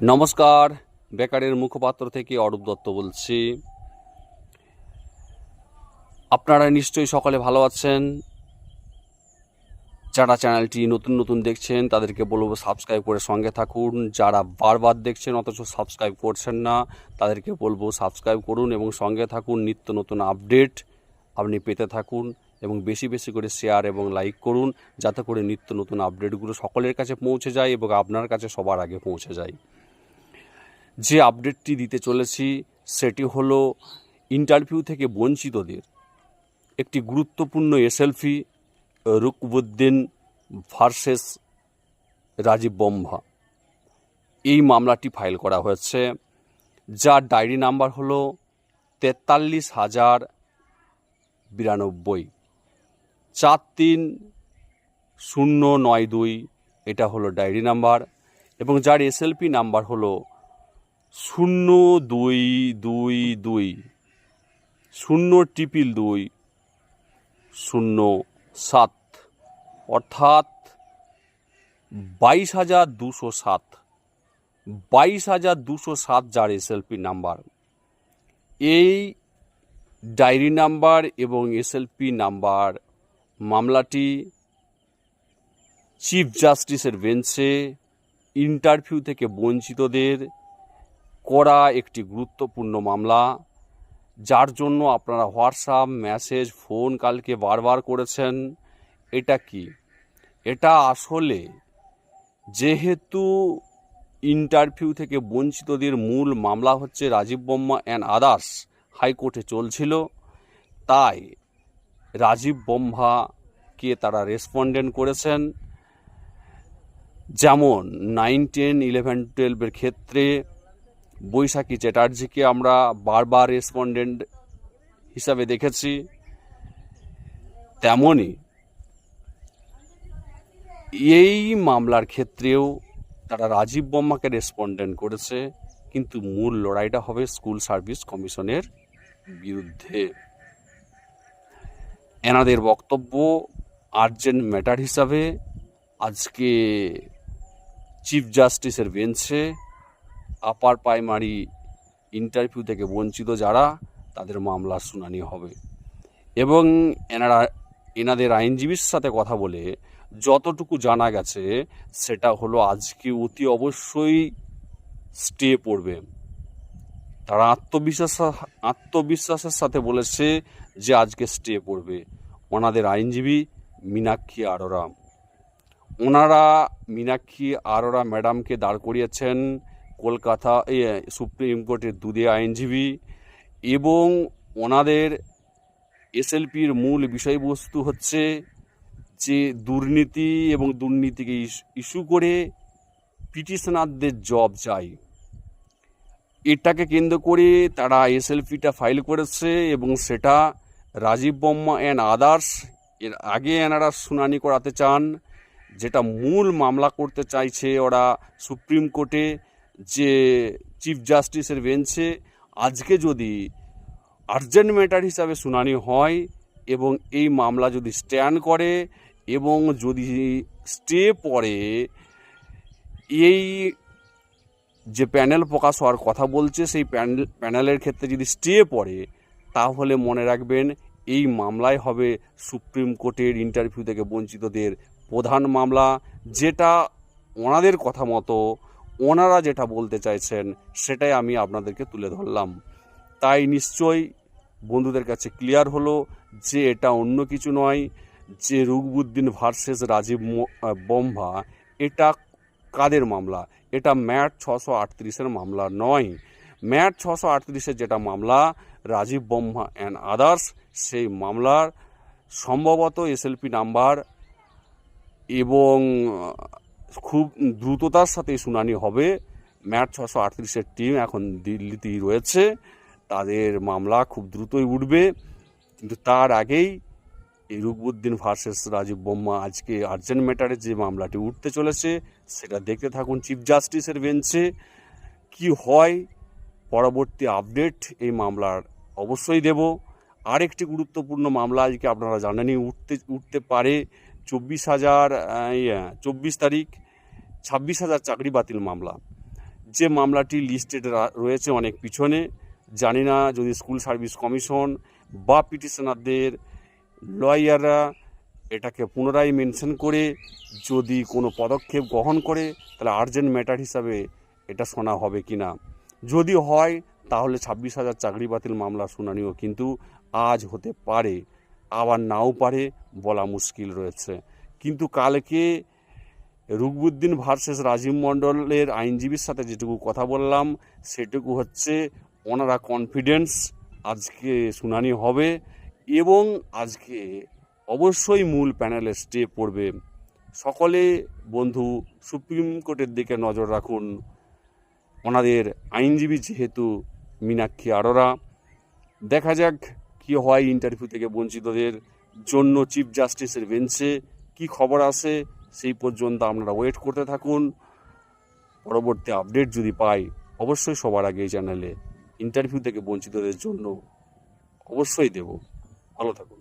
নমস্কার, বেকারের মুখপাত্র থেকে অরূপ দত্ত বলছি। আপনারা নিশ্চয়ই সকলে ভালো আছেন। যারা চ্যানেলটি নতুন নতুন দেখছেন, তাদেরকে বলব সাবস্ক্রাইব করে সঙ্গে থাকুন। যারা বারবার দেখছেন, অথচ সাবস্ক্রাইব করছেন না, তাদেরকে বলব সাবস্ক্রাইব করুন এবং সঙ্গে থাকুন। নিত্য নতুন আপডেট আপনি পেতে থাকুন এবং বেশি বেশি করে শেয়ার এবং লাইক করুন, যাতে করে নিত্য নতুন আপডেটগুলো সকলের কাছে পৌঁছে যায় এবং আপনার কাছে সবার আগে পৌঁছে যায়। যে আপডেটটি দিতে চলেছি, সেটি হলো ইন্টারভিউ থেকে বঞ্চিতদের। একটি গুরুত্বপূর্ণ এসএলফি রুকবুদ্দিন ভার্সেস রাজীব বম্ভা। এই মামলাটি ফাইল করা হয়েছে, যার ডায়েরি নাম্বার হলো তেতাল্লিশ হাজার বিরানব্বই। চার তিন শূন্য নয় দুই, এটা হলো ডায়েরি নাম্বার এবং যার এসএলপি নাম্বার হলো শূন্য দুই দুই দুই। শূন্য ট্রিপিল দুই, শূন্য সাত। অর্থাৎ বাইশ হাজার দুশো সাত, বাইশ হাজার দুশো সাত যার এসএলপি নাম্বার। এই ডায়েরি নাম্বার এবং এসএলপি নাম্বার মামলাটি চিফ জাস্টিসের বেঞ্চে ইন্টারভিউ থেকে বঞ্চিতদের করা একটি গুরুত্বপূর্ণ মামলা, যার জন্য আপনারা হোয়াটসঅ্যাপ, মেসেজ, ফোন কালকে বারবার করেছেন। এটা কি? এটা আসলে যেহেতু ইন্টারভিউ থেকে বঞ্চিতদের মূল মামলা হচ্ছে রাজীব বর্মা অ্যান্ড আদার্স হাইকোর্টে চলছিল, তাই রাজীব বম্ভাকে তারা রেসপন্ডেন্ট করেছেন। যেমন নাইন, টেন, ইলেভেন, টুয়েলভের ক্ষেত্রে বৈশাখী চ্যাটার্জিকে আমরা বারবার রেসপন্ডেন্ট হিসাবে দেখেছি। তেমনই এই মামলার ক্ষেত্রেও তারা রাজীব বর্মাকে রেসপন্ডেন্ট করেছে, কিন্তু মূল লড়াইটা হবে স্কুল সার্ভিস কমিশনের বিরুদ্ধে। এনাদের বক্তব্য আর্জেন্ট ম্যাটার হিসাবে আজকে চিফ জাস্টিসের বেঞ্চে আপার প্রাইমারি ইন্টারভিউ থেকে বঞ্চিত যারা, তাদের মামলার শুনানি হবে। এবং এনারা, এনাদের আইনজীবীর সাথে কথা বলে যতটুকু জানা গেছে, সেটা হলো আজকে অতি অবশ্যই স্টে পড়বে। তারা আত্মবিশ্বাস, আত্মবিশ্বাসের সাথে বলেছে যে আজকে স্টে পড়বে। ওনাদের আইনজীবী মীনাক্ষী আরোরা। ওনারা মীনাক্ষী আরোরা ম্যাডামকে দাঁড় করিয়েছেন কলকাতা সুপ্রিম কোর্টের দুদে আইনজীবী এবং ওনাদের এসএলপির মূল বিষয়বস্তু হচ্ছে যে দুর্নীতি এবং দুর্নীতিকে ইস- ইস্যু করে পিটিশনারদের জব চাই। এটাকে কেন্দ্র করে তারা এসএলপিটা ফাইল করেছে এবং সেটা রাজীব বর্মা অ্যান্ড আদার্স, এর আগে এনারা শুনানি করাতে চান, যেটা মূল মামলা করতে চাইছে ওরা সুপ্রিম কোর্টে। যে চিফ জাস্টিসের বেঞ্চে আজকে যদি আর্জেন্ট ম্যাটার হিসাবে শুনানি হয় এবং এই মামলা যদি স্ট্যান্ড করে এবং যদি স্টে পড়ে, এই যে প্যানেল প্রকাশ হওয়ার কথা বলছে, সেই প্যানেল প্যানেলের ক্ষেত্রে যদি স্টে পড়ে, তাহলে মনে রাখবেন এই মামলায় হবে সুপ্রিম কোর্টের ইন্টারভিউ থেকে বঞ্চিতদের প্রধান মামলা, যেটা ওনাদের কথা মতো ওনারা যেটা বলতে চাইছেন, সেটাই আমি আপনাদেরকে তুলে ধরলাম। তাই নিশ্চয়ই বন্ধুদের কাছে ক্লিয়ার হলো যে এটা অন্য কিছু নয়, যে রুকবুদ্দিন ভার্সেস রাজীব বম্ভা, এটা কাদের মামলা? এটা ম্যাট ছশো আটত্রিশের মামলা নয়। ম্যাট ছশো আটত্রিশের যেটা মামলা রাজীব বম্ভা অ্যান্ড আদার্স সেই মামলার সম্ভবত এসএলপি নাম্বার এবং খুব দ্রুততার সাথে শুনানি হবে। ম্যাট ছশো আটত্রিশের টিম এখন দিল্লিতেই রয়েছে। তাদের মামলা খুব দ্রুতই উঠবে। কিন্তু তার আগেই এই রুকবুদ্দিন ভার্সেস রাজীব বোম্মা আজকে আর্জেন্ট ম্যাটারে যে মামলাটি উঠতে চলেছে, সেটা দেখতে থাকুন চিফ জাস্টিসের বেঞ্চে কি হয়, পরবর্তী আপডেট এই মামলার অবশ্যই দেব। আরেকটি গুরুত্বপূর্ণ মামলা আজকে আপনারা জানেনই, উঠতে উঠতে পারে চব্বিশ হাজার চব্বিশ তারিখ। ছাব্বিশ হাজার চাকরি বাতিল মামলা। যে মামলাটি লিস্টেড রয়েছে অনেক পিছনে, জানি না যদি স্কুল সার্ভিস কমিশন বা পিটিশনারদের লয়াররা এটাকে পুনরায় মেনশন করে, যদি কোনো পদক্ষেপ গ্রহণ করে, তাহলে আর্জেন্ট ম্যাটার হিসাবে এটা শোনা হবে কি না যদি হয়, তাহলে ছাব্বিশ হাজার চাকরি বাতিল মামলা শুনানিও কিন্তু আজ হতে পারে। আবার নাও পারে বলা মুশকিল রয়েছে। কিন্তু কালকে রুকবুদ্দিন ভার্সেস রাজীব মণ্ডলের আইনজীবীর সাথে যেটুকু কথা বললাম, সেটুকু হচ্ছে ওনারা কনফিডেন্স আজকে শুনানি হবে এবং আজকে অবশ্যই মূল প্যানেলে স্টে পড়বে। সকলে বন্ধু, সুপ্রিম কোর্টের দিকে নজর রাখুন। ওনাদের আইনজীবী যেহেতু মীনাক্ষী আরোরা, দেখা যাক কি হয় ইন্টারভিউ থেকে বঞ্চিতদের জন্য চিফ জাস্টিসের বেঞ্চে কি খবর আসে সেই পর্যন্ত আপনারা ওয়েট করতে থাকুন। পরবর্তী আপডেট যদি পাই, অবশ্যই সবার আগে এই চ্যানেলে ইন্টারভিউ থেকে বঞ্চিতদের জন্য অবশ্যই দেব। ভালো থাকুন।